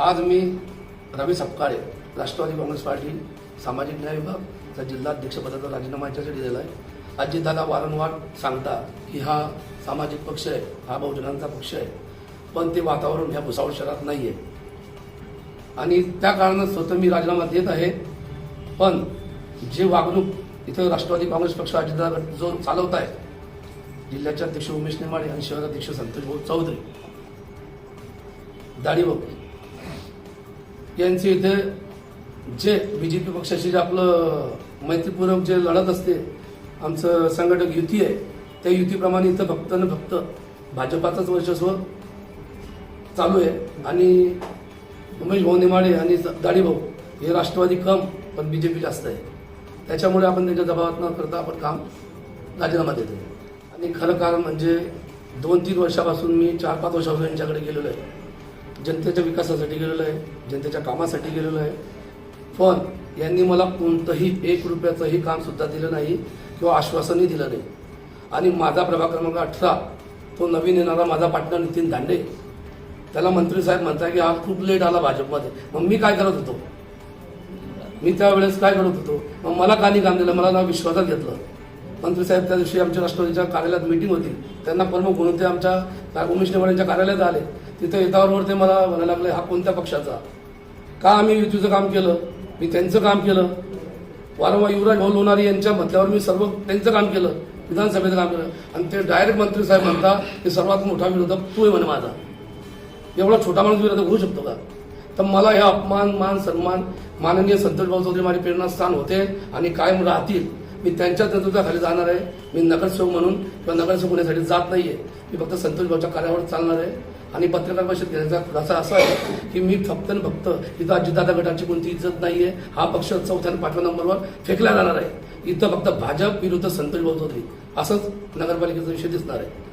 आज मी Ravi Sapkale Rashtrawadi Congress Party सामाजिक न्याय विभागचा जिल्हाध्यक्षपदाचा राजीनामा याच्यासाठी दिला आहे. अजितदादा वारंवार सांगता की हा सामाजिक पक्ष आहे हा बहुजनांचा पक्ष आहे पण ते वातावरण ह्या भुसावळ शहरात नाही आहे आणि त्या कारणानं स्वतः मी राजीनामा देत आहे पण जे वागणूक इथं राष्ट्रवादी काँग्रेस पक्ष अजितदादा गट जो चालवत आहे जिल्ह्याचे अध्यक्ष उमेश नेमाडे आणि शहराध्यक्ष संतोष भाऊ चौधरी दाढीभाऊ यांचे इथे जे बीजेपी पक्षाशी जे आपलं मैत्रीपूर्वक जे लढत असते आमचं संघटक युती आहे त्या युतीप्रमाणे इथं फक्त आणि फक्त भाजपाचंच वर्चस्व चालू आहे. आणि उमेश भाऊ नेमाडे आणि दाढीभाऊ हे राष्ट्रवादी कम पण बीजेपी जास्त आहे. त्याच्यामुळे आपण त्यांच्या दबावात न करता आपण काम राजीनामा देतो आणि खरं कारण म्हणजे दोन तीन वर्षापासून मी चार पाच वर्षापासून यांच्याकडे गेलेलो आहे. जनतेच्या विकासासाठी गेलेलो आहे जनतेच्या कामासाठी गेलेलो आहे. पण यांनी मला कोणतंही एक रुपयाचंही काम सुद्धा दिलं नाही किंवा आश्वासनही दिलं नाही. आणि माझा प्रभाग क्रमांक अठरा तो नवीन येणारा माझा पार्टनर नितीन दांडे. त्याला मंत्री साहेब म्हणताय की हा खूप लेट आला भाजपमध्ये. मग मी काय करत होतो? मी त्यावेळेस काय करत होतो? मग मला का नाही काम दिलं? मला ना विश्वासात घेतलं. मंत्री साहेब त्या दिवशी आमच्या राष्ट्रवादीच्या कार्यालयात मिटिंग होती. त्यांना प्रमुख म्हणून ते आमच्या उमेश नेवाड्यांच्या कार्यालयात आले. तिथे येतावर ते मला म्हणायला लागले हा कोणत्या पक्षाचा? का आम्ही युतीचं काम केलं? मी त्यांचं काम केलं. वारंवार युवराज भाऊ लोणारी यांच्या म्हटल्यावर मी सर्व त्यांचं काम केलं विधानसभेचं काम केलं. आणि ते डायरेक्ट मंत्री साहेब म्हणता की सर्वात मोठा विरोधक तू आहे म्हणे माझा. एवढा छोटा माणूस विरोधक होऊ शकतो का? तर मला हे अपमान मान सन्मान माननीय संतोष भाऊ चौधरी माझे प्रेरणास्थान होते आणि कायम राहतील. मी त्यांच्या नेतृत्वाखाली जाणार आहे. मी नगरसेवक म्हणून किंवा नगरसेवक होण्यासाठी जात नाहीये. मी फक्त संतोष भाऊच्या कार्यावर चालणार आहे. आणि पत्रकार परिषद घेण्याचा खुलासा असा आहे की मी फक्त आणि फक्त इथं अजितदादा गटाची कोणती इज्जत नाहीये. हा पक्ष चौथ्या आणि पाचव्या नंबरवर फेकला जाणार आहे. इथं फक्त भाजप विरुद्ध संतोष भाऊ होती. असंच नगरपालिकेचा विषय दिसणार आहे.